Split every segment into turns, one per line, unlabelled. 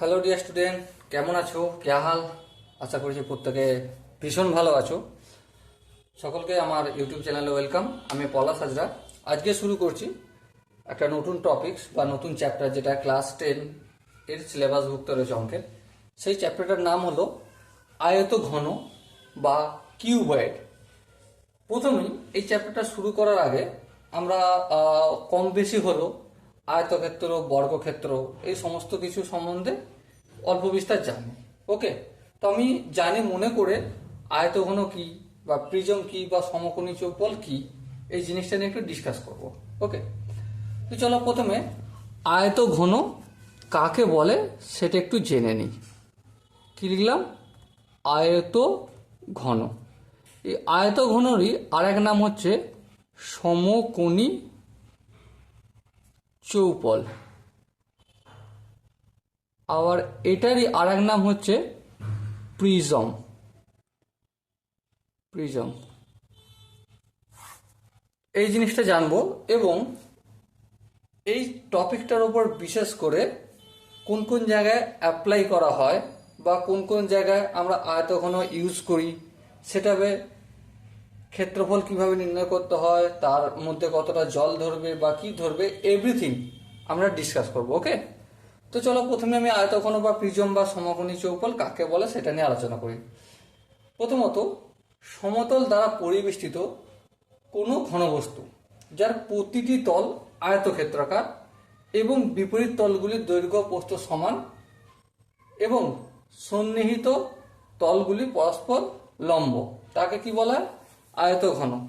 Hello dear student কেমন আছো? কে হাল? আশা করছি প্রত্যেকে ভীষণ ভালো আছো। সকলকে আমার ইউটিউব চ্যানেলে ওয়েলকাম। আমি পলাশ হাজরা। আজকে শুরু করছি একটা নতুন টপিকস বা নতুন চ্যাপ্টার যেটা ক্লাস টেন এর সিলেবাসভুক্ত রয়েছে অঙ্কের। সেই চ্যাপ্টারটার নাম হলো আয়ত ঘন বা কিউবয়েড প্রথমেই এই চ্যাপ্টারটা শুরু করার আগে আমরা কম বেশি হলো আয়তক্ষেত্র, বর্গক্ষেত্র, এই সমস্ত কিছু সম্বন্ধে অল্প বিস্তার জানি। ওকে? তো আমি জানি মনে করে আয়তঘন কি বা প্রিজম কি বা সমকোণী চৌপল কি, এই জিনিসটা নিয়ে একটু ডিসকাস করব। ওকে? তো চলো প্রথমে আয়ত ঘন কাকে বলে সেটা একটু জেনে নিই। কি লিখলাম? আয়ত ঘন এই আয়ত ঘনরই আর এক নাম হচ্ছে সমকোণী চৌপল। আবার এটারই আর এক নাম হচ্ছে প্রিজম। প্রিজম। এই জিনিসটা জানব এবং এই টপিকটার উপর বিশেষ করে কোন কোন জায়গায় অ্যাপ্লাই করা হয় বা কোন কোন জায়গায় আমরা আয়তঘন ইউজ করি সেটাবে ক্ষেত্রফল কীভাবে নির্ণয় করতে হয়, তার মধ্যে কতটা জল ধরবে বা কি ধরবে এভরিথিং আমরা ডিসকাস করব ওকে তো চলো প্রথমে আমি আয়তঘন বা প্রিজম বা সমকোণী চৌপল কাকে বলে সেটা নিয়ে আলোচনা করি। প্রথমত, সমতল দ্বারা পরিবেষ্টিত কোনো ঘনবস্তু যার প্রতিটি তল আয়তক্ষেত্রাকার এবং বিপরীত তলগুলির দৈর্ঘ্য প্রস্থ সমান এবং সন্নিহিত তলগুলি পরস্পর লম্ব। তাকে কি বলা হয়? আয়তঘন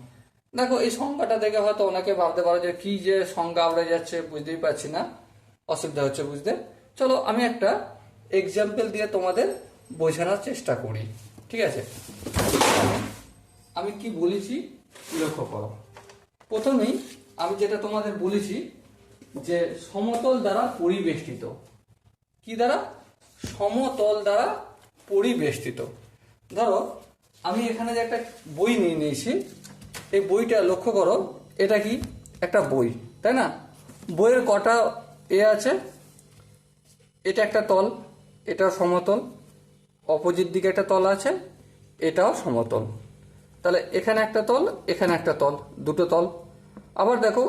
দেখো, এই সংজ্ঞাটা দেখে হয়তো অনেকে ভাবতে পারো যে কি যে সংজ্ঞা আমরা যাচ্ছে, বুঝতেই পারছি না। অসুবিধা হচ্ছে বুঝতে। চলো, আমি একটা এক্সাম্পল দিয়ে তোমাদের বোঝানোর চেষ্টা করি। ঠিক আছে? আমি কি বলেছি? লক্ষ্য করো। প্রথমেই আমি যেটা তোমাদের বলেছি যে সমতল দ্বারা পরিবেষ্টিত। কি দ্বারা? সমতল দ্বারা পরিবেষ্টিত। ধরো আমি এখানে যে একটা বই নিয়ে নিয়েছি, এই বইটা লক্ষ্য করো, এটা কি? একটা বই, তাই না? বইয়ের কটা এ আছে? এটা একটা তল, এটাও সমতল, অপোজিট দিকে একটা তল আছে, এটাও সমতল। তাহলে এখানে একটা তল, এখানে একটা তল, দুটো তল। আবার দেখো,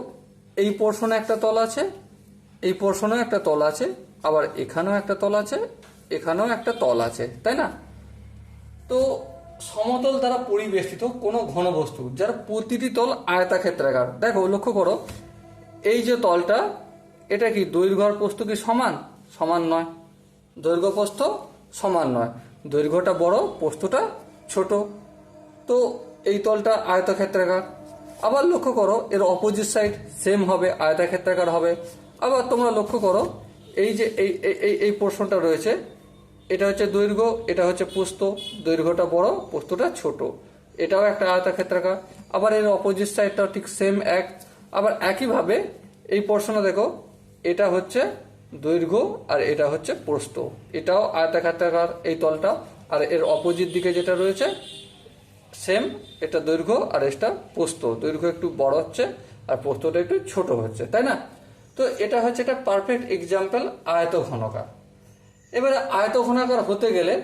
এই পোর্শনে একটা তল আছে, এই পোর্শনেও একটা তল আছে, আবার এখানেও একটা তল আছে, এখানেও একটা তল আছে, তাই না? তো সমতল দ্বারা পরিবেষ্টিত কোনো ঘনবস্তু যার প্রতিটি তল আয়তাক্ষেত্রাকার। দেখো, লক্ষ্য করো, এই যে তলটা, এটা কি দৈর্ঘ্য প্রস্থ কি সমান? সমান নয়। দৈর্ঘ্য প্রস্থ সমান নয়। দৈর্ঘ্যটা বড়, প্রস্থটা ছোট। তো এই তলটা আয়তক্ষেত্রাকার। আবার লক্ষ্য করো, এর অপোজিট সাইড সেম হবে, আয়তাক্ষেত্রাকার হবে। আবার তোমরা লক্ষ্য করো, এই যে এই এই পোর্শনটা রয়েছে এটা হচ্ছে দৈর্ঘ্য, এটা হচ্ছে পোস্ত। দৈর্ঘ্যটা বড়, পোস্তটা ছোট। এটাও একটা আয়তাক্ষেত্রাকার। আবার এর অপোজিট সাইডটাও ঠিক সেম এক। আবার একইভাবে এই পোর্শনে দেখো, এটা হচ্ছে দৈর্ঘ্য আর এটা হচ্ছে প্রস্থ এটাও আয়তাক্ষেত্রাকার এই তলটা। আর এর অপোজিট দিকে যেটা রয়েছে সেম এটা দৈর্ঘ্য আর এটা পোস্ত। দৈর্ঘ্য একটু বড় হচ্ছে আর পোস্তটা একটু ছোট হচ্ছে, তাই না? তো এটা হচ্ছে একটা পারফেক্ট এক্সাম্পল আয়ত ঘনকার এবারে আয়ত ঘনাকার হতে গেলে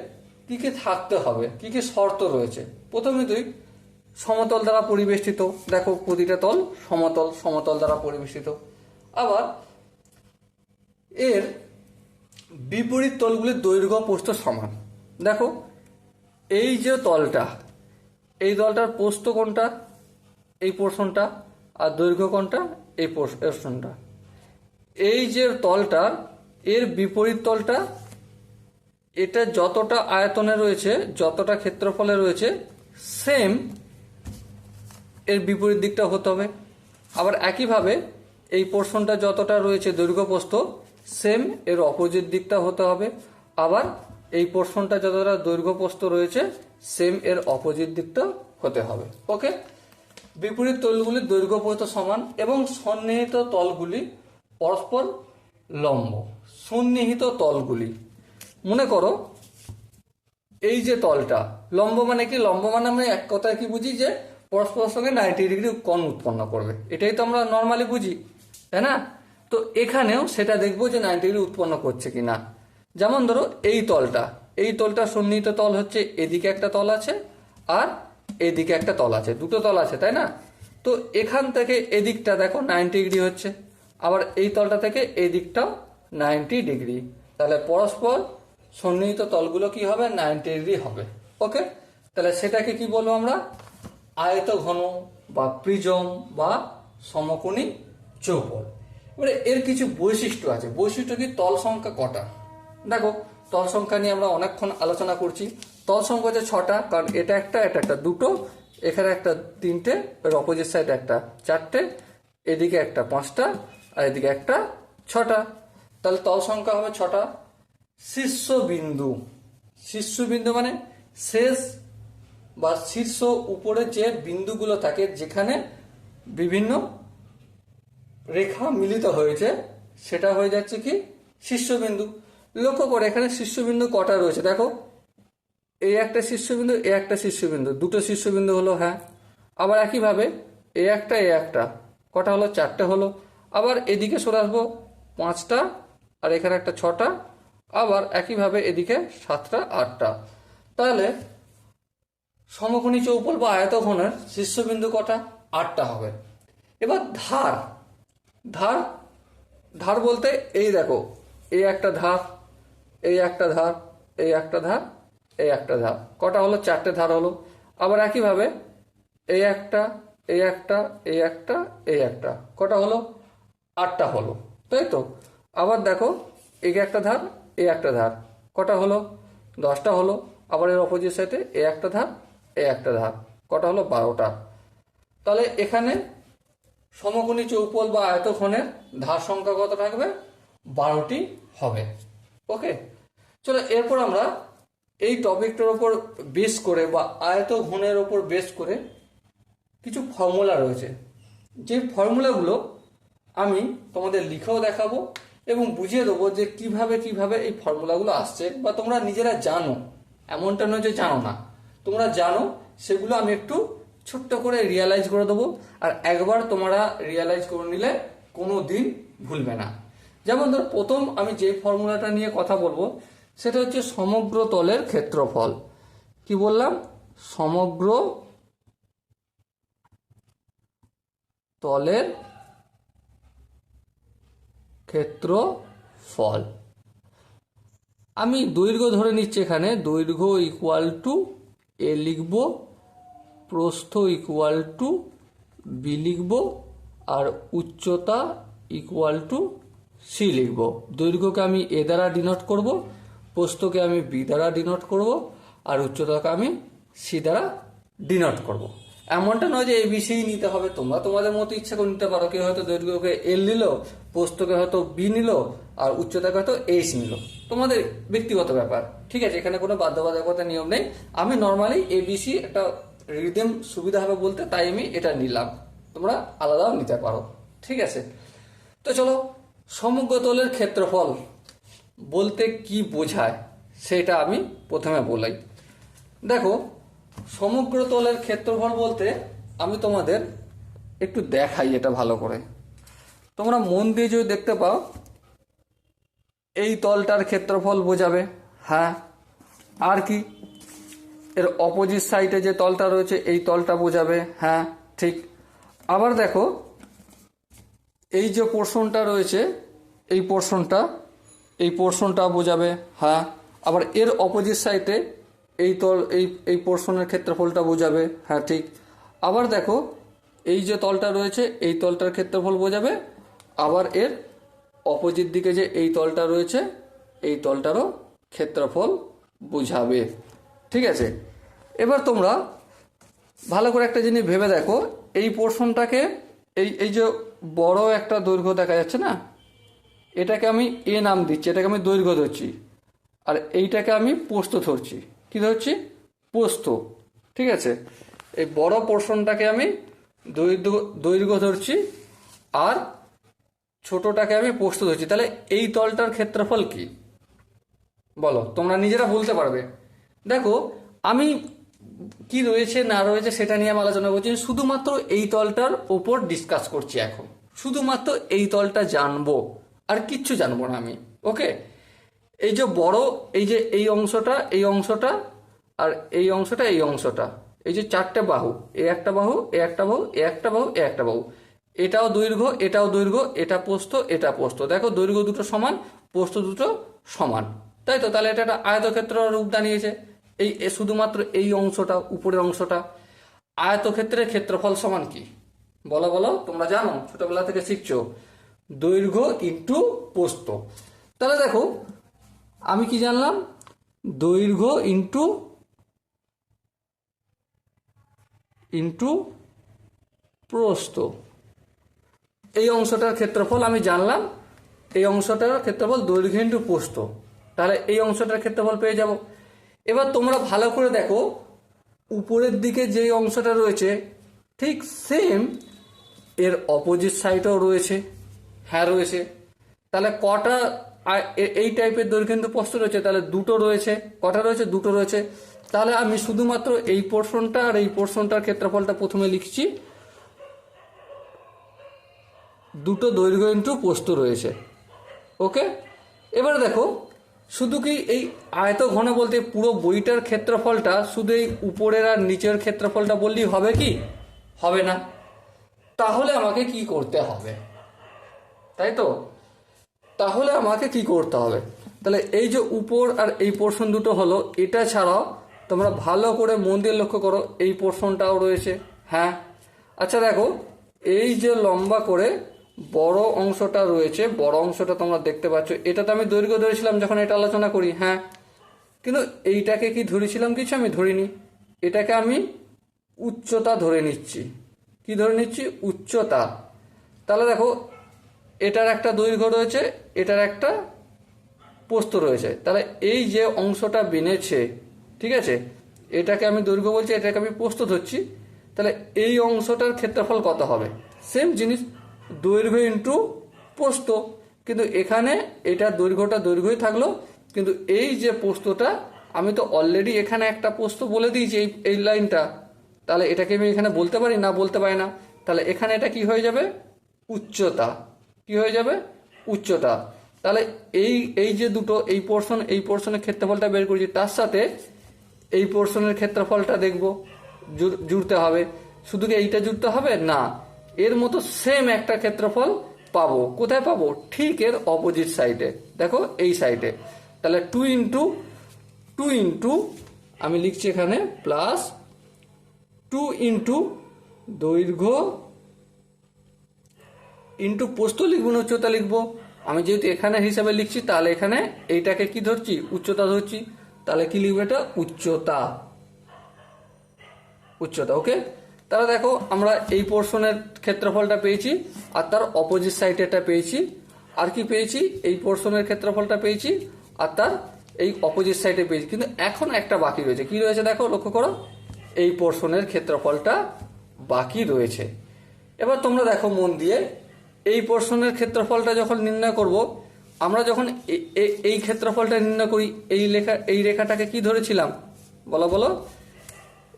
কি কি থাকতে হবে? কি কি শর্ত রয়েছে? প্রথমে তুই সমতল দ্বারা পরিবেষ্টিত। দেখো প্রতিটা তল সমতল সমতল দ্বারা পরিবেষ্টিত। আবার এর বিপরীত তলগুলির দৈর্ঘ্য প্রস্থ সমান। দেখো, এই যে তলটা, এই দলটার প্রস্থ কোনটা? এই পোর্শনটা। আর দৈর্ঘ্য কোনটা? এই পোর্শনটা। এই যে তলটা, এর বিপরীত তলটা এটা যতটা আয়তনে রয়েছে, যতটা ক্ষেত্রফলে রয়েছে সেম এর বিপরীত দিকটা হতে হবে। আবার একইভাবে এই পোর্শনটা যতটা রয়েছে দৈর্ঘ্যপ্রস্থ সেম এর অপোজিট দিকটা হতে হবে। আবার এই পোর্শনটা যতটা দৈর্ঘ্যপ্রস্থ রয়েছে সেম এর অপোজিট দিকটা হতে হবে। ওকে বিপরীত তলগুলি দৈর্ঘ্যপ্রস্থ সমান এবং সন্নিহিত তলগুলি পরস্পর লম্ব। সন্নিহিত তলগুলি। মনে করো, এই যে তলটা, লম্ব মানে কি? লম্ব মানে আমরা এক কথায় কি বুঝি যে পরস্পরের সঙ্গে নাইনটি ডিগ্রি কোণ উৎপন্ন করবে। এটাই তো আমরা নর্মালি বুঝি, তাই না? তো এখানেও সেটা দেখব যে নাইনটি ডিগ্রি উৎপন্ন করছে কি না যেমন ধরো, এই তলটা এই তলটা সন্নিহিত তল হচ্ছে, এদিকে একটা তল আছে আর এদিকে একটা তল আছে, দুটো তল আছে, তাই না? তো এখান থেকে এদিকটা দেখো নাইনটি ডিগ্রি হচ্ছে, আবার এই তলটা থেকে এই দিকটাও নাইনটি ডিগ্রি তাহলে পরস্পর সন্নিহিত তলগুলো কি হবে? নাইনটি ডিগ্রি হবে। ওকে তাহলে সেটাকে কি বলব আমরা? আয়ত ঘন বা প্রিজম বা সমকোণী চৌপল এবারে এর কিছু বৈশিষ্ট্য আছে। বৈশিষ্ট্য কি? তল সংখ্যা কটা? দেখো, তল সংখ্যা নিয়ে আমরা অনেকক্ষণ আলোচনা করছি। তল সংখ্যা হচ্ছে ছটা, কারণ এটা একটা এটা একটা দুটো, এখানে একটা তিনটে, এর অপোজিট সাইড একটা চারটে, এদিকে একটা পাঁচটা, আর এদিকে একটা ছটা। তাহলে তল সংখ্যা হবে ছটা। শীর্ষবিন্দু। শীর্ষবিন্দু মানে শেষ বা শীর্ষ উপরে যে বিন্দুগুলো থাকে, যেখানে বিভিন্ন রেখা মিলিত হয়েছে, সেটা হয়ে যাচ্ছে কি? শীর্ষবিন্দু। লক্ষ্য করে, এখানে শীর্ষবিন্দু কটা রয়েছে? দেখো এই একটা শীর্ষবিন্দু, এ একটা শীর্ষবিন্দু। দুটো শীর্ষবিন্দু হলো হ্যাঁ। আবার একইভাবে, এ একটা এ একটা। কটা হলো? চারটে হলো। আবার এদিকে সরে আসব, পাঁচটা, আর এখানে একটা ছটা আবার একইভাবে এদিকে সাতটা, আটটা। তাহলে সমকোণী চৌপল বা আয়তঘনের শীর্ষবিন্দু কটা? আটটা হবে। এবার ধার। ধার ধার বলতে এই দেখো, এই একটা ধার, এই একটা ধার, এই একটা ধার, এই একটা ধার। কটা হলো? চারটে ধার হলো। আবার একইভাবে এই একটা এই একটা এই একটা এই একটা। কটা হলো? আটটা হলো। তাই তো? আবার দেখো, এই একটা ধার এই একটা ধার। কটা হলো? দশটা হলো। আবার এর অপোজিট সাইডে এ একটা ধার, এ একটা ধার। কটা হলো? বারোটা। তাহলে এখানে সমকোণী চৌপল বা আয়তক্ষণের ধার সংখ্যা কত থাকবে? বারোটি হবে। ওকে চলো, এরপর আমরা এই টপিকটার ওপর বেস করে বা আয়ত ঘনের ওপর বেস করে কিছু ফর্মুলা রয়েছে। যে ফর্মুলাগুলো আমি তোমাদের লিখেও দেখাবো এবং বুঝিয়ে দেবো যে কীভাবে কীভাবে এই ফর্মুলাগুলো আসছে বা তোমরা নিজেরা জানো। এমনটা নয় যে জানো না। তোমরা জানো, সেগুলো আমি একটু ছোট্ট করে রিয়ালাইজ করে দেবো আর একবার তোমরা রিয়ালাইজ করে নিলে কোনো দিন ভুলবে না। যেমন ধর, প্রথম আমি যে ফর্মুলাটা নিয়ে কথা বলব, সেটা হচ্ছে সমগ্র তলের ক্ষেত্রফল। কি বললাম? সমগ্র তলের ক্ষেত্রফল আমি দৈর্ঘ্য ধরে নিচ্ছি এখানে, দৈর্ঘ্য ইকুয়াল টু এ লিখব, প্রস্থ ইকুয়াল টু বি লিখব, আর উচ্চতা ইকুয়াল টু সি লিখব। দৈর্ঘ্যকে আমি এ দ্বারা ডিনোট করব, প্রস্থকে আমি বি দ্বারা ডিনোট করব, আর উচ্চতাকে আমি সি দ্বারা ডিনোট করব। এমনটা নয় যে এবিসিই নিতে হবে। তোমরা তোমাদের মতো ইচ্ছা করে নিতে পারো। কেউ হয়তো দৈর্ঘ্যকে এল নিল পোস্তকে হয়তো বি নিল, আর উচ্চতাকে হয়তো এইচ নিল। তোমাদের ব্যক্তিগত ব্যাপার। ঠিক আছে, এখানে কোনো বাধ্যবাধকতা নিয়ম নেই। আমি নর্মালি এবিসি একটা রিদেম সুবিধা হবে বলতে, তাই আমি এটা নিলাম। তোমরা আলাদাও নিতে পারো। ঠিক আছে? তো চলো, সমগ্র তলের ক্ষেত্রফল বলতে কি বোঝায়, সেটা আমি প্রথমে বলাই। দেখো সমগ্র তলের ক্ষেত্রফল বলতে আমি তোমাদের একটু দেখাই এটা ভালো করে। তোমরা মন দিয়ে যদি দেখতে পাও, এই তলটার ক্ষেত্রফল বোঝাবে। হ্যাঁ আর কি? এর অপোজিট সাইডে যে তলটা রয়েছে, এই তলটা বোঝাবে। হ্যাঁ ঠিক। আবার দেখো, এই যে পোর্শনটা রয়েছে, এই পোর্শনটা এই পোর্শনটা বোঝাবে। হ্যাঁ আবার এর অপোজিট সাইডে এই তল, এই এই পোর্শনের ক্ষেত্রফলটা বোঝাবে। হ্যাঁ ঠিক। আবার দেখো, এই যে তলটা রয়েছে, এই তলটার ক্ষেত্রফল বোঝাবে। আবার এর অপোজিট দিকে যে এই তলটা রয়েছে, এই তলটারও ক্ষেত্রফল বোঝাবে। ঠিক আছে? এবার তোমরা ভালো করে একটা জিনিস ভেবে দেখো, এই পোর্শনটাকে এই এই যে বড় একটা দৈর্ঘ্য দেখা যাচ্ছে না? এটাকে আমি এ নাম দিচ্ছি, এটাকে আমি দৈর্ঘ্য ধরছি। আর এইটাকে আমি পোস্ত ধরছি। কি ধরছি? পোস্ত। ঠিক আছে? এই বড় পোর্শনটাকে আমি দৈর্ঘ্য ধরছি আর ছোটটাকে আমি পোস্ত ধরছি। তাহলে এই তলটার ক্ষেত্রফল কি? বলো, তোমরা নিজেরা বলতে পারবে। দেখো, আমি কি রয়েছে, না রয়েছে সেটা নিয়ে আমি আলোচনা করছি। শুধুমাত্র এই তলটার ওপর ডিসকাস করছি এখন। শুধুমাত্র এই তলটা জানব, আর কিচ্ছু জানব না আমি। ওকে এই যে বড়, এই যে এই অংশটা এই অংশটা, আর এই অংশটা এই অংশটা। এই যে চারটে বাহু, এ একটা বাহু, এ একটা বাহু, এ একটা বাহু, এ একটা বাহু। এটাও দৈর্ঘ্য এটাও দৈর্ঘ্য, এটা পোস্ত এটা পোস্ত। দেখো দৈর্ঘ্য দুটো সমান, পোস্ত দুটো সমান। তাই তো? তাহলে এটা একটা আয়তক্ষেত্র রূপ দাঁড়িয়েছে। এই শুধুমাত্র এই অংশটা, উপরের অংশটা। আয়তক্ষেত্রের ক্ষেত্রফল সমান কি? বলো বলো, তোমরা জানো, ছোটবেলা থেকে শিখছো। দৈর্ঘ্য ইন্টু পোস্ত। তাহলে দেখো আমি কি জানলাম? দৈর্ঘ্য ইন্টু ইন্টু প্রস্থ। এই অংশটার ক্ষেত্রফল আমি জানলাম, এই অংশটার ক্ষেত্রফল দৈর্ঘ্য ইন্টু প্রস্থ। তাহলে এই অংশটার ক্ষেত্রফল পেয়ে যাব। এবার তোমরা ভালো করে দেখো, উপরের দিকে যে অংশটা রয়েছে, ঠিক সেম এর অপোজিট সাইডও রয়েছে। হ্যাঁ রয়েছে। তাহলে কটা আ- এ- এই টাইপের দৈর্ঘ্য কিন্তু প্রস্থ রয়েছে, তাহলে দুটো রয়েছে। কটা রয়েছে? দুটো রয়েছে। তাহলে আমি শুধুমাত্র এই পোর্শনটা আর এই পোর্শনটার ক্ষেত্রফলটা প্রথমে লিখছি। দুটো দৈর্ঘ্য ইন্টু পোস্ত রয়েছে। ওকে এবার দেখো, শুধু কি এই আয়ত ঘন বলতে পুরো বইটার ক্ষেত্রফলটা, শুধু এই উপরের আর নিচের ক্ষেত্রফলটা বললেই হবে কি? হবে না। তাহলে আমাকে কি করতে হবে? তাই তো? তাহলে আমাকে কি করতে হবে? তাহলে এই যে উপর আর এই পোর্শন দুটো হলো, এটা ছাড়াও তোমরা ভালো করে মন দিয়ে লক্ষ্য করো, এই পোর্শনটাও রয়েছে। হ্যাঁ? আচ্ছা দেখো, এই যে লম্বা করে বড় অংশটা রয়েছে, বড় অংশটা তোমরা দেখতে পাচ্ছ। এটা তো আমি দৈর্ঘ্য ধরেছিলাম যখন এটা আলোচনা করি হ্যাঁ? কিন্তু এইটাকে কি ধরেছিলাম কিছু আমি ধরিনি। এটাকে আমি উচ্চতা ধরে নিচ্ছি। কি ধরে নিচ্ছি? উচ্চতা। তাহলে দেখো এটার একটা দৈর্ঘ্য রয়েছে, এটার একটা পোস্ত রয়েছে। তাহলে এই যে অংশটা বেনেছে ঠিক আছে? এটাকে আমি দৈর্ঘ্য বলছি, এটাকে আমি পোস্ত ধরছি। তাহলে এই অংশটার ক্ষেত্রফল কত হবে? সেম জিনিস, দৈর্ঘ্য ইন্টু পোস্ত কিন্তু এখানে এটা দৈর্ঘ্যটা দৈর্ঘ্যই থাকল, কিন্তু এই যে পোস্তটা আমি তো অলরেডি এখানে একটা পোস্ত বলে দিয়েছি এই এই লাইনটা। তাহলে এটাকে আমি এখানে বলতে পারি, না বলতে পারি না? তাহলে এখানে এটা কি হয়ে যাবে? উচ্চতা। কি হয়ে যাবে? উচ্চতা। তাহলে এই এই যে দুটো, এই পোর্শন এই পোর্শনের ক্ষেত্রফলটা বের করেছি, তার সাথে এই পোর্শনের ক্ষেত্রফলটা দেখব। জুড়তে হবে। শুধু কি এইটা জুড়তে হবে? না। এর মতো সেম একটা ক্ষেত্রফল পাবো। কোথায় পাবো? ঠিক এর অপোজিট সাইডে দেখো, এই সাইডে তাহলে টু ইন্টু টু ইন্টু আমি লিখছি এখানে প্লাস টু ইন্টু দৈর্ঘ্য ইন্টু পোস্ত লিখব না উচ্চতা লিখব। আমি যেহেতু এখানে হিসাবে লিখছি, তাহলে এখানে এইটাকে কি ধরছি? উচ্চতা ধরছি। তাহলে কি লিখব এটা? উচ্চতা। উচ্চতা, ওকে? তাহলে দেখো, আমরা এই পোর্শনের ক্ষেত্রফলটা পেয়েছি, আর তার অপোজিট সাইডেটা পেয়েছি। আর কি পেয়েছি? এই পোর্শনের ক্ষেত্রফলটা পেয়েছি, আর তার এই অপোজিট সাইডে পেয়েছি। কিন্তু এখন একটা বাকি রয়েছে। কি রয়েছে দেখো, লক্ষ্য করো? এই পোর্শনের ক্ষেত্রফলটা বাকি রয়েছে। এবার তোমরা দেখো মন দিয়ে এই পোর্শনের ক্ষেত্রফলটা যখন নির্ণয় করব, আমরা যখন এই ক্ষেত্রফলটা নির্ণয় করি, এই লেখা, এই রেখাটাকে কি ধরেছিলাম? বলো বলো।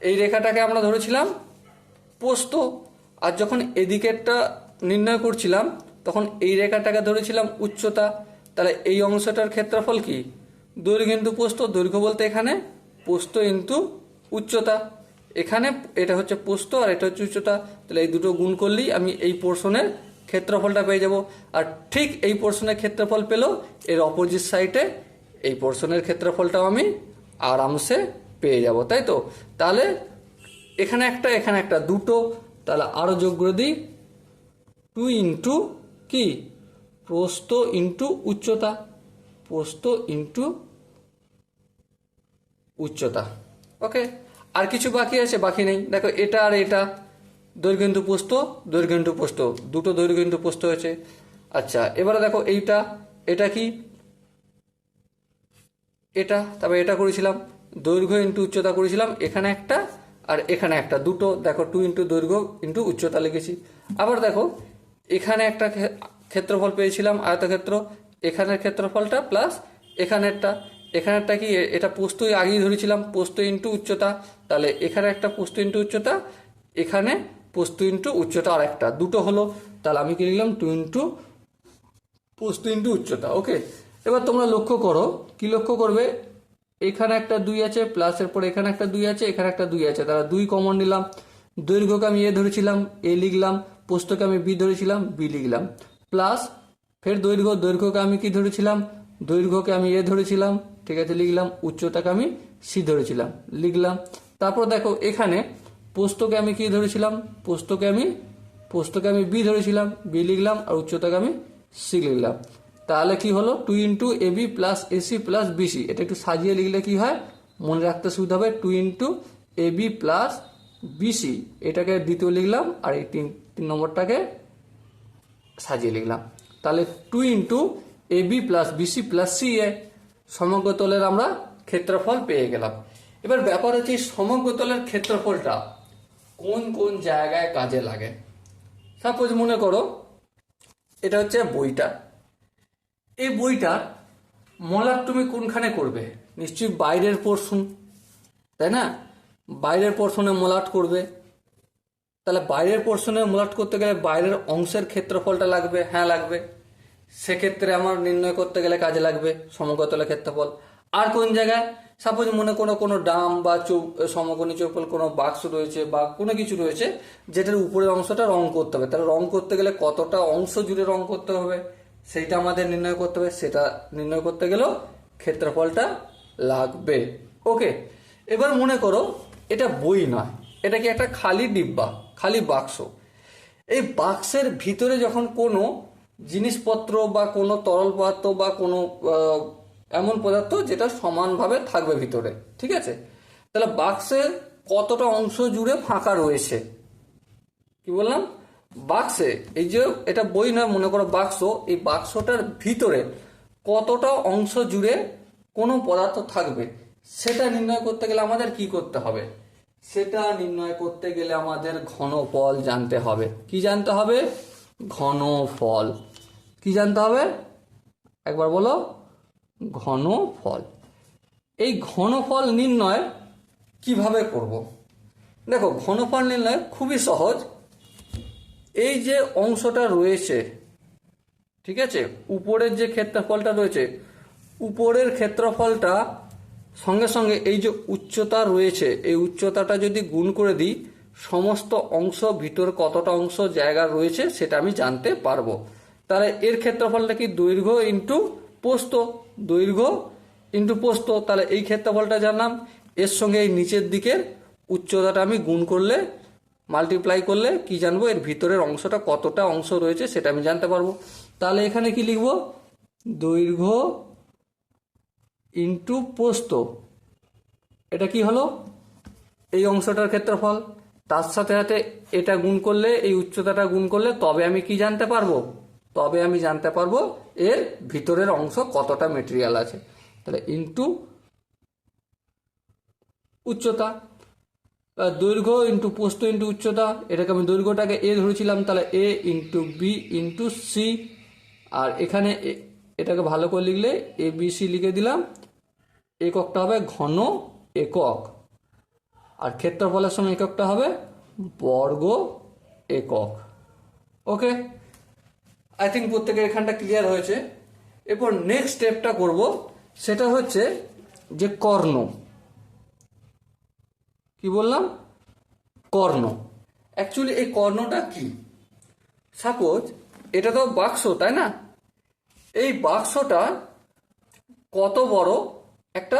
এই রেখাটাকে আমরা ধরেছিলাম পোস্ত। আর যখন এদিকেরটা নির্ণয় করছিলাম, তখন এই রেখাটাকে ধরেছিলাম উচ্চতা। তাহলে এই অংশটার ক্ষেত্রফল কি? দৈর্ঘ্য ইন্টু পোস্ত, দৈর্ঘ্য বলতে এখানে পোস্ত ইন্টু উচ্চতা। এখানে এটা হচ্ছে পোস্ত আর এটা হচ্ছে উচ্চতা। তাহলে এই দুটো গুণ করলেই আমি এই পোর্শনের ক্ষেত্রফলটা পেয়ে যাব। আর ঠিক এই পোর্শনের ক্ষেত্রফল পেলেও এর অপোজিট সাইডে এই পোর্শনের ক্ষেত্রফলটাও আমি আরামসে পেয়ে যাব, তাই তো? তাহলে এখানে একটা এখানে একটা, দুটো, তাহলে আরও যোগ করে দিই। টু ইন্টু কি? প্রস্ত ইন্টু উচ্চতা। প্রস্ত ইন্টু উচ্চতা। ওকে আর কিছু বাকি আছে? বাকি নেই। দেখো এটা আর এটা। দৈর্ঘ্য ইন্টু পোস্ত দৈর্ঘ্যন্টু পোস্ত। দুটো দৈর্ঘ্য ইন্টু পোস্ত হয়েছে আচ্ছা এবারে দেখো এইটা, এটা কি? এটা তবে এটা করেছিলাম। দৈর্ঘ্য ইন্টু উচ্চতা করেছিলাম এখানে একটা আর এখানে একটা। দুটো, দেখো টু ইন্টু দৈর্ঘ্য ইন্টু উচ্চতা লিখেছি। আবার দেখো, এখানে একটা ক্ষেত্রফল পেয়েছিলাম, আয়তক্ষেত্র। এখানের ক্ষেত্রফলটা প্লাস এখানেরটা। এখানেরটা কি? এটা পোস্তই আগেই ধরেছিলাম, পোস্ত ইন্টু উচ্চতা। তাহলে এখানে একটা পোস্ত ইন্টু উচ্চতা, এখানে পোস্ত ইন্টু উচ্চতা আর একটা দুটো হলো, তাহলে আমি কি লিখলাম? টু ইন্টু পোস্ত ইন্টু উচ্চতা। ওকে এবার তোমরা লক্ষ্য করো, কি লক্ষ্য করবে? এখানে একটা দুই আছে প্লাস এর পর এখানে একটা দুই আছে, এখানে একটা দুই আছে। তারা দুই কমন নিলাম। দৈর্ঘ্যকে আমি এ ধরেছিলাম, এ লিখলাম। পোস্তকে আমি বি ধরেছিলাম, বি লিখলাম। প্লাস ফের দৈর্ঘ্য, দৈর্ঘ্যকে আমি কি ধরেছিলাম? দৈর্ঘ্যকে আমি এ ধরেছিলাম, ঠিক আছে, লিখলাম। উচ্চতাকে আমি সি ধরেছিলাম, লিখলাম। তারপর দেখো, এখানে পোস্তকে আমি কি ধরেছিলাম? পোস্তকে আমি পোস্তকে আমি বি ধরেছিলাম। বি লিখলাম আর উচ্চতাকে আমি সি লিখলাম। তাহলে কি হলো? Two into A B plus AC plus BC এটা একটু সাজিয়ে লিখলে কি হয়? মনে রাখতে সুবিধা হবে two into A B plus BC এটাকে দ্বিতীয় লিখলাম আর এই তিন তিন নম্বরটাকে সাজিয়ে লিখলাম। তাহলে two into A B plus BC plus C A সমগ্রতলের আমরা ক্ষেত্রফল পেয়ে গেলাম। এবার ব্যাপার হচ্ছে এই সমগ্রতলের ক্ষেত্রফলটা কোন কোন জায়গায় কাজে লাগে? সাপোজ মনে করো, এটা হচ্ছে বইটা। এই বইটা মলার তুমি কোনখানে করবে? নিশ্চয়ই বাইরের পোর্শন তাই না? বাইরের পোর্শনে মলাট করবে। তাহলে বাইরের পোর্শনে মলাট করতে গেলে বাইরের অংশের ক্ষেত্রফলটা লাগবে? হ্যাঁ লাগবে। সেক্ষেত্রে আমার নির্ণয় করতে গেলে কাজে লাগবে সমগ্রতলের ক্ষেত্রফল। আর কোন জায়গায়? সাপোজ মনে কোনো কোনো ডাম বা চৌ, সমকোণী চৌপল কোনো বাক্স রয়েছে বা কোনো কিছু রয়েছে, যেটার উপরের অংশটা রং করতে হবে। তাহলে রং করতে গেলে কতটা অংশ জুড়ে রং করতে হবে? সেইটা আমাদের নির্ণয় করতে হবে। সেটা নির্ণয় করতে গেলেও ক্ষেত্রফলটা লাগবে। ওকে, এবার মনে করো এটা বই নয়। এটা কি একটা খালি ডিব্বা, খালি বাক্স? এই বাক্সের ভিতরে যখন কোনো জিনিসপত্র বা কোনো তরল পদার্থ বা কোনো এমন পদার্থ যেটা সমানভাবে থাকবে ভিতরে, ঠিক আছে? তাহলে বাক্সের কতটা অংশ জুড়ে ফাঁকা রয়েছে? কি বললাম? বাক্সে, এই যে এটা বই নয়, মনে করো বাক্স, এই বাক্সটার ভিতরে কতটা অংশ জুড়ে কোনো পদার্থ থাকবে, সেটা নির্ণয় করতে গেলে আমাদের কি করতে হবে? সেটা নির্ণয় করতে গেলে আমাদের ঘনফল জানতে হবে। কি জানতে হবে? ঘনফল কি জানতে হবে? একবার বলো। ঘনফল এই ঘনফল নির্ণয় কীভাবে করব? দেখো ঘনফল নির্ণয় খুবই সহজ। এই যে অংশটা রয়েছে, ঠিক আছে? উপরের যে ক্ষেত্রফলটা রয়েছে, উপরের ক্ষেত্রফলটা সঙ্গে সঙ্গে এই যে উচ্চতা রয়েছে, এই উচ্চতাটা যদি গুণ করে দিই, সমস্ত অংশ ভিতর কতটা অংশ জায়গা রয়েছে সেটা আমি জানতে পারব। তাহলে এর ক্ষেত্রফলটা কি দৈর্ঘ্য ইন্টু পোস্ত দৈর্ঘ্য ইন্টু পোস্ত, তাহলে এই ক্ষেত্রফলটা জানলাম। এর সঙ্গে এই নিচের দিকের উচ্চতাটা আমি গুণ করলে মাল্টিপ্লাই করলে কি জানব? এর ভিতরের অংশটা কতটা অংশ রয়েছে সেটা আমি জানতে পারব। তাহলে এখানে কি লিখব? দৈর্ঘ্য ইন্টু পোস্ত। এটা কি হলো? এই অংশটার ক্ষেত্রফল। তার সাথে সাথে এটা গুণ করলে, এই উচ্চতাটা গুণ করলে, তবে আমি কি জানতে পারব? তবে আমি জানতে পারব এর ভিতরের অংশ কতটা মেটেরিয়াল আছে। তাহলে ইন্টু উচ্চতা দৈর্ঘ্য ইন্টু পোস্ত ইন্টু উচ্চতা, এটাকে আমি দৈর্ঘ্যটাকে এ ধরেছিলাম, তাহলে A into B into C আর এখানে এটাকে ভালো করে লিখলে এ বি সি লিখে দিলাম, এককটা হবে ঘন একক, আর ক্ষেত্রফলের সময় এককটা হবে বর্গ একক। ওকে আই থিঙ্ক প্রত্যেকের এখানটা ক্লিয়ার হয়েছে। এরপর নেক্সট স্টেপটা করব, সেটা হচ্ছে যে কর্ণ। কি বললাম? কর্ণ। অ্যাকচুয়ালি এই কর্ণটা কি? সাপোজ, এটা তো বাক্স, তাই না? এই বাক্সটা কত বড়? একটা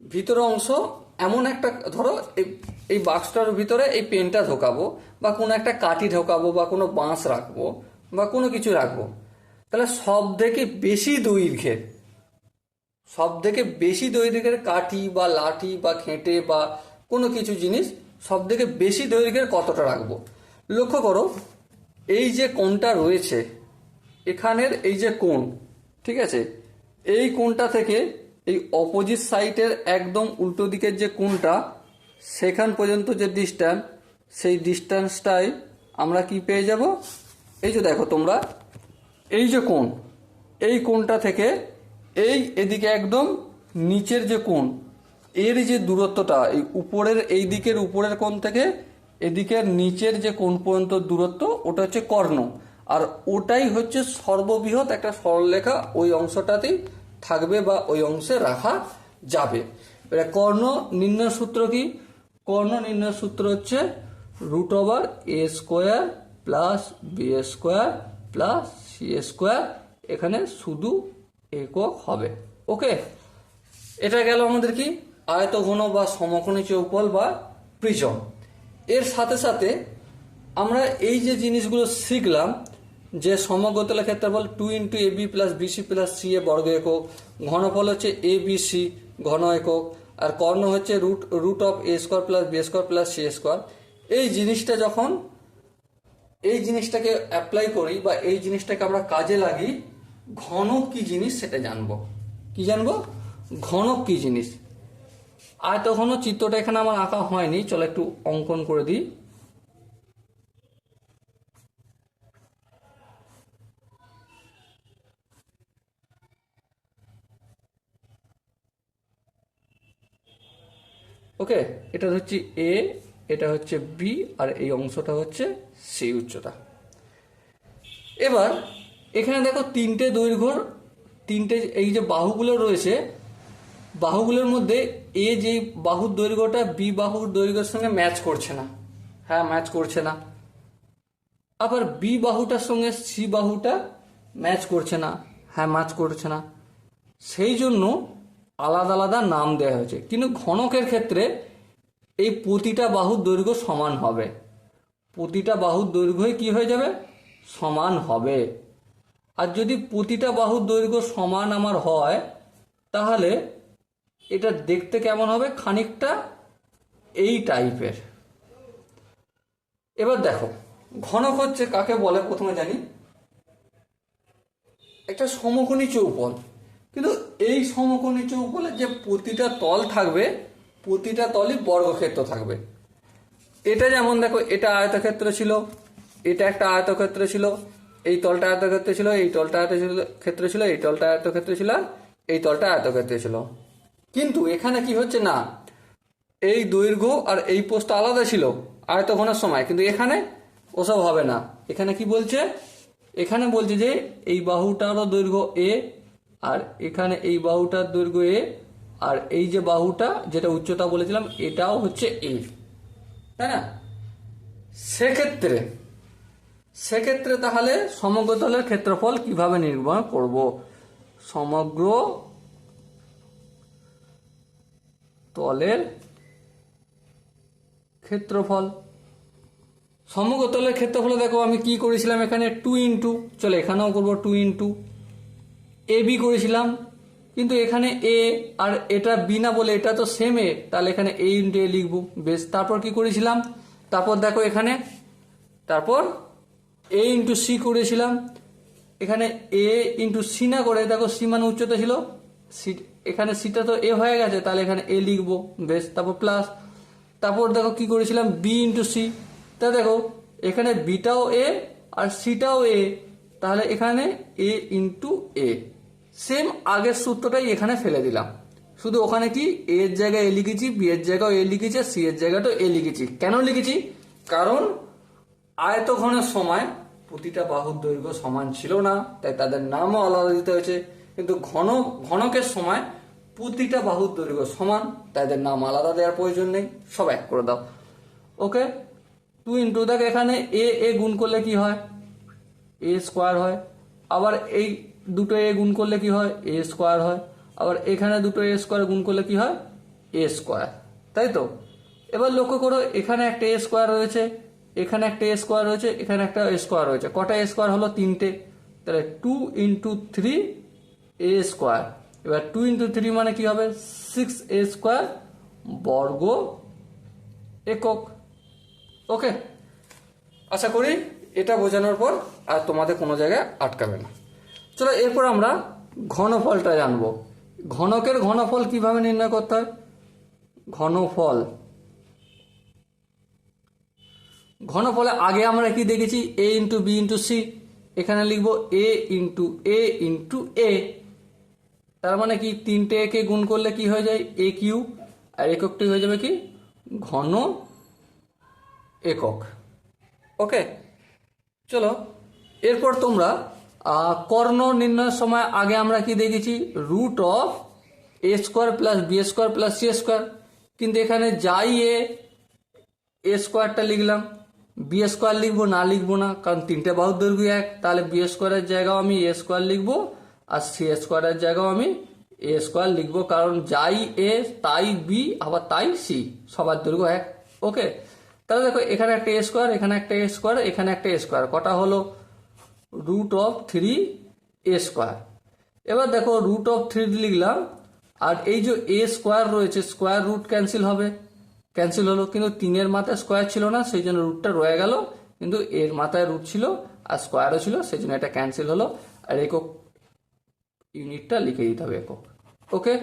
ভিতরের অংশ, এমন একটা, ধরো এই বাক্সটার ভিতরে এই পেনটা ঢোকাবো, বা কোনো একটা কাঠি ঢোকাবো, বা কোনো বাঁশ রাখব বা কোনো কিছু রাখব। তাহলে সব থেকে বেশি দৈর্ঘ্যের সব থেকে বেশি দৈর্ঘ্যের কাঠি বা লাঠি বা খেঁটে বা কোনো কিছু জিনিস সব থেকে বেশি দৈর্ঘ্যের কতটা রাখব? লক্ষ্য করো, এই যে কোণটা রয়েছে, এখানের এই যে কোণ, ঠিক আছে? এই কোণটা থেকে এই অপোজিট সাইডের একদম উল্টো দিকের যে কোণটা, সেখান পর্যন্ত যে ডিস্ট্যান্স সেই ডিস্ট্যান্সটাই আমরা কি পেয়ে যাব? এই যে দেখো তোমরা, এই যে কোণ, এই কোণটা থেকে এই এদিকে একদম নিচের যে কোণ, এর যে দূরত্বটা, এই উপরের, এই দিকের উপরের কোণ থেকে এদিকের নিচের যে কোণ পর্যন্ত দূরত্ব, ওটা হচ্ছে কর্ণ। আর ওটাই হচ্ছে সর্ববৃহৎ একটা সরলরেখা, ওই অংশটাতেই থাকবে বা ওই অংশে রাখা যাবে। কর্ণ নির্ণয় সূত্র কি? কর্ণ নির্ণয় সূত্র হচ্ছে root over A square plus B square plus C square এখানে শুধু একক হবে। ওকে? এটা গেল আমাদের কি? আয়তঘন বা সমকোণী চৌপল বা প্রিজম। এর সাথে সাথে আমরা এই যে জিনিসগুলো শিখলাম, যে সমগ্রতলের ক্ষেত্রফল two into A B plus BC plus C A বর্গ একক, ঘনফল হচ্ছে এ বি সি ঘন একক, আর কর্ণ হচ্ছে root root of A square plus B square plus C square এই জিনিসটা যখন এই জিনিসটাকে অ্যাপ্লাই করি বা এই জিনিসটাকে আমরা কাজে লাগি ঘনক কি জিনিস সেটা জানব। কি জানব? ঘনক কি জিনিস। আর তখনও চিত্রটা এখানে আমার আঁকা হয়নি, চলো একটু অঙ্কন করে দিই। ওকে এটা হচ্ছে এ এটা হচ্ছে বি আর এই অংশটা হচ্ছে সি উচ্চতা। এবার এখানে দেখো তিনটে দৈর্ঘ্যর তিনটে এই যে বাহুগুলো রয়েছে, বাহুগুলোর মধ্যে এ যে বাহুর দৈর্ঘ্যটা বি বাহুর দৈর্ঘ্যের সঙ্গে ম্যাচ করছে না। হ্যাঁ ম্যাচ করছে না। আবার বি বাহুটার সঙ্গে সি বাহুটা ম্যাচ করছে না। হ্যাঁ ম্যাচ করছে না। সেই জন্য আলাদা আলাদা নাম দেওয়া হয়েছে। কিন্তু ঘনকের ক্ষেত্রে এই প্রতিটা বাহুর দৈর্ঘ্য সমান হবে। প্রতিটা বাহুর দৈর্ঘ্যই কি হয়ে যাবে? সমান হবে। আর যদি প্রতিটা বাহুর দৈর্ঘ্য সমান আমার হয়, তাহলে এটা দেখতে কেমন হবে? খানিকটা এই টাইপের। এবার দেখো, ঘনক হচ্ছে কাকে বলে প্রথমে জানি? একটা সমকোণী চৌপল কিন্তু এই সমকোণী চৌপলে যে প্রতিটা তল থাকবে প্রতিটা তলই বর্গক্ষেত্র থাকবে। এটা যেমন দেখো, এটা আয়তক্ষেত্র ছিল, এটা একটা আয়তক্ষেত্র ছিল, এই তলটা আয়তক্ষেত্র ছিল, এই তলটা আয়তক্ষেত্র ছিল, এই তলটা আয়তক্ষেত্র ছিল, এই তলটা আয়তক্ষেত্র ছিল। কিন্তু এখানে কি হচ্ছে না, এই দৈর্ঘ্য আর এই পোস্টটা আলাদা ছিল আয়তঘনের সময়, কিন্তু এখানে ওসব হবে না। এখানে কি বলছে? এখানে বলছে যে এই বাহুটারও দৈর্ঘ্য এ আর এখানে এই বাহুটার দৈর্ঘ্য এ আর এই যে বাহুটা যেটা উচ্চতা বলেছিলাম, এটাও হচ্ছে এ তাই না? সেক্ষেত্রে সেক্ষেত্রে তাহলে সমগ্রতলের ক্ষেত্রফল কীভাবে নির্ণয় করব? সমগ্র তলের ক্ষেত্রফল। সমগ্রতলের ক্ষেত্রফলে, দেখো আমি কি করেছিলাম এখানে? টু ইন্টু চলো এখানেও করব টু ইন্টু এ বি করেছিলাম। কিন্তু এখানে এ আর এটা বি না বলে এটা তো সেম এ। তাহলে এখানে এ ইন্টু এ লিখব। বেশ, তারপর কি করেছিলাম? তারপর দেখো এখানে, তারপর এ ইন্টু সি করেছিলাম। এখানে এ ইন্টু সি না করে, দেখো সি মানে উচ্চতা ছিল। সি এখানে সিটা তো এ হয়ে গেছে, তাহলে এখানে এ লিখব। বেশ, তারপর প্লাস তারপর দেখো কি করেছিলাম? বি ইন্টু সি তা দেখো, এখানে বিটাও এ আর সিটাও এ। তাহলে এখানে এ ইন্টু এ সেম আগের সূত্রটাই এখানে ফেলে দিলাম। শুধু ওখানে কি এ এর জায়গায় এ লিখেছি বি এর জায়গায় এ লিখেছি সি এর জায়গাটাও এ লিখেছি। কেন লিখেছি? কারণ আয়তঘনের সময় প্রতিটা বাহুর দৈর্ঘ্য সমান ছিল না, তাই তাদের নামও আলাদা দিতে হয়েছে। কিন্তু ঘন, ঘনকের সময় প্রতিটা বাহুর দৈর্ঘ্য সমান, তাদের নাম আলাদা দেওয়ার প্রয়োজন নেই। সব এক করে দাও। ওকে? টু ইন্টু দেখ এখানে এ এ গুণ করলে কি হয়? এ স্কোয়ার হয়। আবার এই দুটো এ গুণ করলে কি হয়? এ স্কোয়ার হয়। আবার এখানে দুটো এ স্কোয়ার গুণ করলে কি হয়? A square. তাই তো? এবার লক্ষ্য করো, এখানে একটা এ স্কোয়ার রয়েছে, এখানে একটা এ স্কোয়ার রয়েছে, এখানে একটা এ স্কোয়ার রয়েছে। কটা এ স্কোয়ার হলো? তিনটে। তাহলে two into three A square. এবার টু ইন্টু থ্রি মানে কি হবে? সিক্স এ স্কোয়ার বর্গ একক। ওকে আশা করি এটা বোঝানোর পর আর তোমাদের কোনো জায়গায় আটকাবে না। চলো এরপর আমরা ঘনফলটা জানব। ঘনকের ঘনফল কীভাবে নির্ণয় করতে হয়? ঘনফল। ঘনফলে আগে আমরা কি দেখেছি? A into B into C এখানে লিখব এ ইন্টু এ ইন্টু এ তার মানে কি? তিনটে একে গুণ করলে কি হয়ে যায়? এ কিউ আর এককটি হয়ে যাবে কি? ঘন একক। ওকে চলো, এরপর তোমরা কর্ণ নির্ণয়ের সময় আগে আমরা কি দেখেছি? Root of A square plus B square plus C square. কিন্তু এখানে যাই এ এ স্কোয়ারটা লিখলাম। বি স্কোয়ার লিখব, না লিখব না, কারণ তিনটে বাহুর দৈর্ঘ্য এক। তাহলে বি স্কোয়ারের জায়গাও আমি এ স্কোয়ার লিখব আর সি স্কোয়ারের জায়গাও আমি এ স্কোয়ার লিখব, কারণ যাই এ, তাই বি, আবার তাই সি, সবার দৈর্ঘ্য এক। ওকে? তাহলে দেখো, এখানে একটা এ স্কোয়ার, এখানে একটা এ স্কোয়ার, এখানে একটা এ স্কোয়ার। কটা হলো? Root of three A square এবার দেখো রুট অফ থ্রি লিখলাম আর এই যে এ স্কোয়ার রয়েছে স্কোয়ার রুট ক্যান্সেল হবে। ক্যান্সেল হলো কিন্তু তিনের মাথায় স্কোয়ার ছিল না সেই জন্য রুটটা রয়ে গেল। কিন্তু এর মাথায় রুট ছিল আর স্কোয়ারও ছিল সেই জন্য এটা ক্যান্সেল হলো। আর একক ইউনিটটা লিখে দিতে হবে একক। ওকে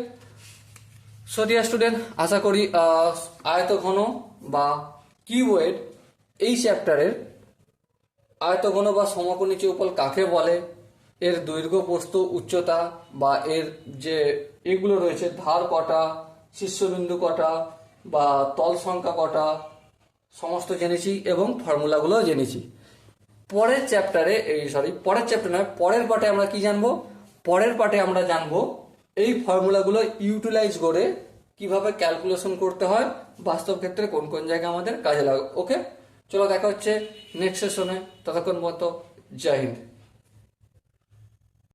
সো ডিয়ার স্টুডেন্ট আশা করি আহ, আয়তঘন বা কিউয়েড এই চ্যাপ্টারের আয়তঘন বা সমকোণী চৌপল কাকে বলে? এর দৈর্ঘ্য, প্রস্থ, উচ্চতা বা এর যে এগুলো রয়েছে, ধার কটা, শীর্ষবিন্দু কটা বা তল সংখ্যা কটা, সমস্ত জেনেছি এবং ফর্মুলাগুলো জেনেছি। পরের চ্যাপ্টারে, এই সরি পরের চ্যাপ্টার নয়, পরের পার্টে আমরা কি জানব? পরের পার্টে আমরা জানব এই ফর্মুলাগুলো ইউটিলাইজ করে কীভাবে ক্যালকুলেশন করতে হয়, বাস্তব ক্ষেত্রে কোন কোন জায়গায় আমাদের কাজে লাগে, ওকে? চলো দেখা হচ্ছে নেক্সট সেশনে ততক্ষণ মতো জয় হিন্দ।